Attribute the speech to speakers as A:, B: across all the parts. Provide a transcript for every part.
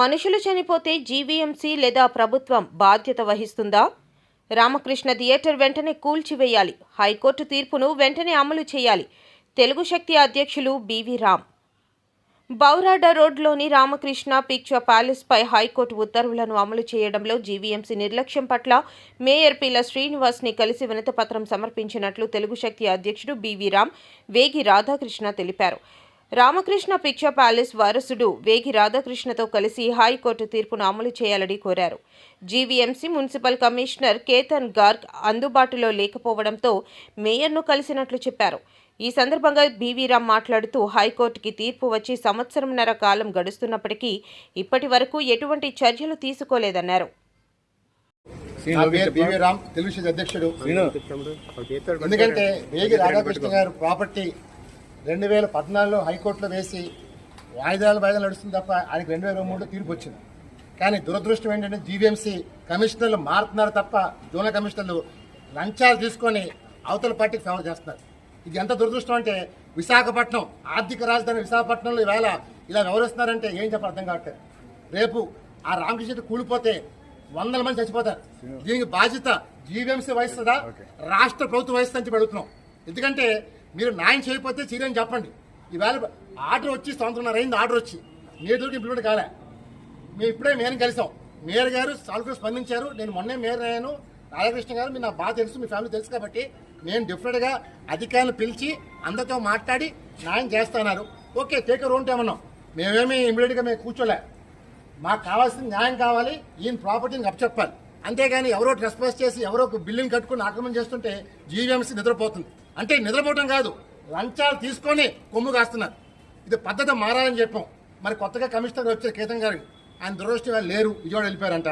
A: మనుషులు చనిపోతే జీవీఎంసీ లేదా ప్రభుత్వం బాధ్యత వహిస్తుందా? రామకృష్ణ థియేటర్ వెంటనే కూల్చివేయాలి. హైకోర్టు తీర్పును వెంటనే అమలు చేయాలి. తెలుగు శక్తి అధ్యక్షులు బివి రామ్. బౌరాడా రోడ్లోని రామకృష్ణ పిక్చర్ ప్యాలెస్పై హైకోర్టు ఉత్తర్వులను అమలు చేయడంలో జీవీఎంసీ నిర్లక్ష్యం పట్ల మేయర్ పిల్ల శ్రీనివాస్ని కలిసి వినతిపత్రం సమర్పించినట్లు తెలుగు శక్తి అధ్యక్షుడు బివి రామ్ వేగి రాధాకృష్ణ తెలిపారు. రామకృష్ణ పిక్చర్ ప్యాలెస్ వారసుడు వేగి రాధాకృష్ణతో కలిసి హైకోర్టు తీర్పును అమలు చేయాలని కోరారు. GVMC municipal commissioner Ketan Garg అందుబాటులో లేకపోవడంతో మేయర్ను కలిసినట్లు చెప్పారు. ఈ సందర్భంగా బీవీ రామ్ మాట్లాడుతూ హైకోర్టుకి తీర్పు వచ్చి సంవత్సరంన్నర కాలం గడుస్తున్నప్పటికీ ఇప్పటి వరకు ఎటువంటి చర్యలు తీసుకోలేదన్నారు.
B: ఎందుకంటే వేగి రాధాకృష్ణ గారు ప్రాపర్టీ రెండు వేల పద్నాలుగులో హైకోర్టులో వేసి వాయిదాలు వాయిదాలు నడుస్తుంది తప్ప ఆయనకి రెండు వేల మూడులో తీర్పు వచ్చింది. కానీ దురదృష్టం ఏంటంటే జీవీఎంసీ కమిషనర్లు మారుతున్నారు తప్ప జోనల్ కమిషనర్లు లంచాలు తీసుకొని అవతల పార్టీకి ఫేవర్ చేస్తున్నారు. ఇది ఎంత దురదృష్టం అంటే విశాఖపట్నం ఆర్థిక రాజధాని విశాఖపట్నంలో ఈవేళ ఇలా వ్యవహరిస్తున్నారంటే ఏం చెప్పాలి అర్థం కావట్లేదు. రేపు ఆ రామకృష్ణ కూలిపోతే వందల మంది చచ్చిపోతారు. దీనికి బాధ్యత జీవీఎంసీ వహిస్తుందా? రాష్ట్ర ప్రభుత్వం వహిస్తుందని చెప్పి అడుగుతున్నాం. ఎందుకంటే మీరు న్యాయం చేయకపోతే చర్యని చెప్పండి. ఈవేళ ఆర్డర్ వచ్చి సంవత్సరంన్నర అయింది ఆర్డర్ వచ్చి. నేటికి ఇంప్లిమెంట్ కాలే. మేము ఇప్పుడే మేయర్ని కలిసాం. మేయర్ గారు చాలా స్పందించారు. నేను మొన్నే మేయర్ అయ్యాను. రాధాకృష్ణ గారు మీరు నా బాగా తెలుసు మీ ఫ్యామిలీ తెలుసు కాబట్టి నేను డిఫరెంట్గా అధికారులు పిలిచి అందరితో మాట్లాడి న్యాయం చేస్తున్నారు ఓకే టేక్ రోన్ ఏమన్నాం మేమేమి ఇమీడియట్గా మేము కూర్చోలే. మాకు కావాల్సిన న్యాయం కావాలి. ఈయన ప్రాపర్టీని అప్పచెప్పాలి. అంతేగాని ఎవరో ట్రెస్పాస్ చేసి ఎవరో ఒక కట్టుకుని ఆక్రమణ చేస్తుంటే జీవీఎంసీ నిద్రపోతుంది. అంటే నిద్రపోవటం కాదు లంచాలు తీసుకొని కొమ్ము కాస్తున్నారు. ఇది పద్ధతి మారాలని చెప్పాం. మరి కొత్తగా కమిషనర్ వచ్చారు కేతన్ గారు. ఆయన దురదృష్టం లేరు విజయవాడ వెళ్ళిపోయారంట.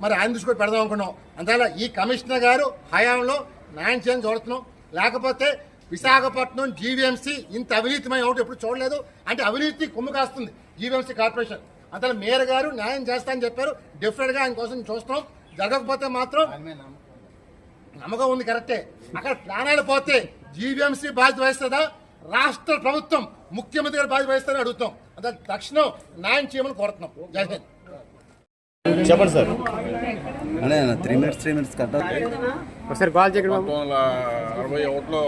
B: మరి ఆయన దృష్టి కూడా పెడదాం అనుకున్నాం. అందువల్ల ఈ కమిషనర్ గారు హయాంలో న్యాయం చేయని చూడుతున్నాం లేకపోతే విశాఖపట్నం జీవీఎంసీ ఇంత అవినీతిమై ఒకటి ఎప్పుడు చూడలేదు. అంటే అవినీతి కొమ్ము కాస్తుంది జీవీఎంసీ కార్పొరేషన్. అందులో మేయర్ గారు న్యాయం చేస్తా అని చెప్పారు డిఫరెంట్గా ఆయన కోసం చూస్తున్నాం. జరగకపోతే మాత్రం నమ్మకం ఉంది కరెక్టే. అక్కడ ప్రాణాలు పోతే జీవీఎంసీ బాధ్యత వహిస్తుందా? రాష్ట్ర ప్రభుత్వం ముఖ్యమంత్రి గారు బాధ్యత వహిస్తారని అడుగుతాం. అంటే తక్షణం న్యాయం చేయమని కోరుతున్నాం. జై హింద్.
C: చెప్పండి సార్.
D: అనే త్రీ మినిట్స్ త్రీ మినిట్స్ కట్ట
C: ఒకసారి కాల్ చేయకండి బాబు.
E: పంతొమ్మిది వందల అరవై ఒకటిలో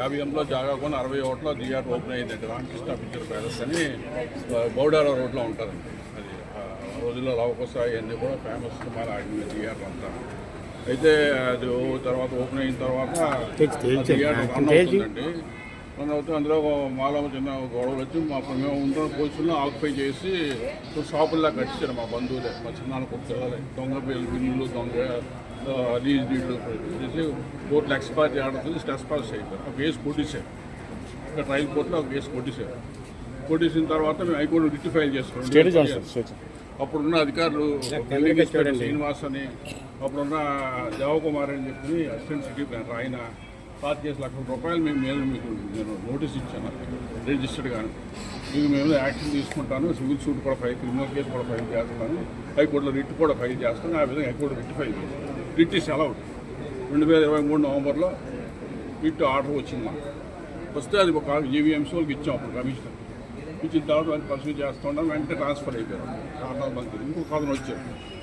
E: యాభై ఎనిమిదిలో జాగా కొని అరవై ఒకటిలో థియేటర్ ఓపెన్ అయిందండి రామకృష్ణ పిక్చర్ ప్యాలెస్ అని బౌడారా రోడ్లో ఉంటుందండి అది రోజుల్లో లవకుశ ఇవన్నీ కూడా ఫేమస్ సినిమాలు ఆడిన థియేటర్ అంతా. అయితే అది తర్వాత ఓపెన్ అయిన తర్వాత థియేటర్ రన్ అవుతుందండి. రన్ అవుతూ అందులో మాలో చిన్న గొడవలు వచ్చి మా మేము ఉంటున్న పోలీసులను ఆక్యుపై చేసి షాపుల్లా కట్టించారు మా బంధువులే. మా చిన్న కుక్కలే దొంగ బిల్లు బిల్లులు దొంగ లీజ్ డీడ్లు చేసి కోర్టులో ఎక్స్పైర్ ఆడుతుంది స్ట్రెస్ పాస్ అయిపోయారు ఒక కేసు కొట్టేశారు ఇక్కడ ట్రయల్ కోర్టులో ఒక కేసు కొట్టేశారు కొట్టేసిన తర్వాత మేము హైకోర్టు రిట్ ఫైల్
C: స్టేట్
E: అప్పుడున్న అధికారులు బిల్డింగ్ ఇన్స్పెక్టర్ శ్రీనివాస్ అని అప్పుడున్న దేవకుమార్ అని చెప్పి అసిస్టెంట్ సిటీ ప్లానర్ ఆయన పాతి చేసి లక్షల రూపాయలు మేము మీద మీకు నేను నోటీస్ ఇచ్చాను. రిజిస్టర్డ్ కానీ మీకు మేము యాక్షన్ తీసుకుంటాను. సివిల్ సూట్ కూడా ఫైల్ క్రిమినల్ కేసు కూడా ఫైల్ చేస్తున్నాను హైకోర్టులో రిట్ కూడా ఫైల్ చేస్తాను. ఆ విధంగా హైకోర్టు రిట్ ఫైల్ చేస్తాను. Writ is allowed. రెండు వేల ఇరవై మూడు నవంబర్లో రిట్ ఆర్డర్ వచ్చింది మాకు. వస్తే అది ఒక జీవీఎంసీ వాళ్ళకి ఇచ్చాం అప్పుడు కమిషనర్ ఇచ్చిన తర్వాత ఆయన పర్సూ చేస్తుండడం వెంటనే ట్రాన్స్ఫర్ అయిపోయారు. కారణాల మంత్రి ఇంకొక అతను వచ్చారు.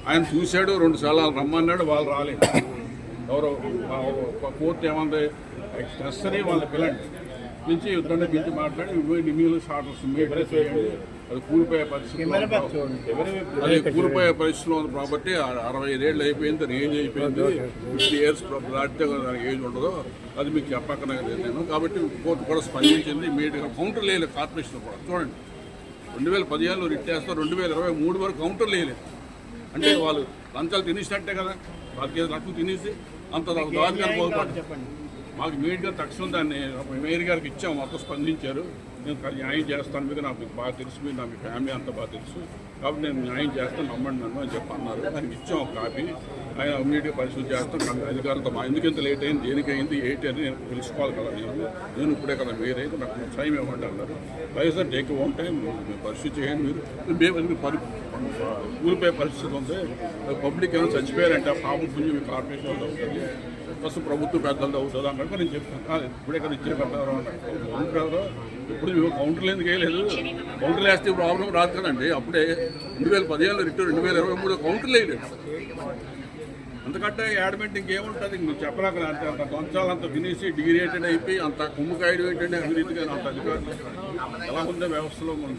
E: ఆయన చూశాడు రెండు సార్లు రమ్మన్నాడు వాళ్ళు రాలేదు. ఎవరో కోర్టు ఏమంది నెసరీ వాళ్ళ పిల్లండి. నుంచి యుద్ధంలో పిలిచి మాట్లాడి షార్టర్స్ ఇమీడియట్ చేయండి. అది కూలిపోయే పరిస్థితి అది కూలిపోయే పరిస్థితిలో ఉంది కాబట్టి అరవై ఐదేళ్ళు అయిపోయింది దాని ఏజ్ అయిపోయింది? ఫిఫ్టీ ఇయర్స్ దాటితే దానికి ఏజ్ ఉండదు. అది మీకు చెప్పక్కర్లేదు నేను. కాబట్టి కోర్టు కూడా స్పందించింది ఇమీడియట్గా కౌంటర్ లేదు కార్పొరేషన్ కూడా. చూడండి. రెండు వేల పదిహేనులో రిట్ చేస్తారు రెండు వేల ఇరవై మూడు వరకు కౌంటర్ లేదు అంటే వాళ్ళు లంచాలు తినేసినట్టే కదా పాతికేసి లక్షలు తినేసి అంత దారుణంగా పోగొట్టారు మాకు ఇమీడియట్గా తక్షణం దాన్ని మేయర్ గారికి ఇచ్చాం మొత్తం స్పందించారు. నేను కానీ న్యాయం చేస్తాను మీద నాకు బాగా తెలుసు మీరు నా మీ ఫ్యామిలీ అంతా బాగా తెలుసు. కాబట్టి నేను న్యాయం చేస్తాను నమ్మండి నన్ను అని చెప్పి అన్నారు. దానికి ఇచ్చాం ఒక కాపీ. ఆయన ఇమీడియట్గా పరిశీలన చేస్తాం. అధికారులతో మా ఎందుకు ఇంత లేట్ అయింది దేనికైంది ఏంటి అని నేను తెలుసుకోవాలి కదా నేను. నేను ఇప్పుడే కదా మీరైతే నాకు టైం ఇవ్వండి అన్నారు. వైఎస్ఆర్ టేక్ ఓన్ టైం పరిశీలి చేయండి మీరు. మేము పరి ఊరిపోయే పరిస్థితి ఉంది. పబ్లిక్ ఏమైనా చచ్చిపోయారంటే ఆ పాపం పుణ్యం కార్పొరేషన్ వాళ్ళు అవుతుంది ఫస్ట్ ప్రభుత్వ పెద్దలది అవుతుంది అన్నట్టు నేను చెప్తాను. ఇప్పుడే కదా ఇచ్చే పెద్దవారు అన్నారు ఇప్పుడు మేము కౌంటర్లు ఎందుకు వేయలేదు? కౌంటర్లు వేస్తే ప్రాబ్లం రాదు కదండి. అప్పుడే రెండు వేల పదిహేను రిటర్న్ రెండు వేల ఇరవై మూడు కౌంటర్లు వేయలేదు. అంతకంటే యాడ్మెంట్ ఇంకేముంటుంది? ఇంక చెప్పలేక అంత అంత కొంచాలంత వినేసి డిగ్రేటెడ్ అయిపోయి అంత కుమ్ముకాయడం ఏంటంటే అవినీతిగా అంత అధికారులు? ఎలా ఉందో వ్యవస్థలో మనం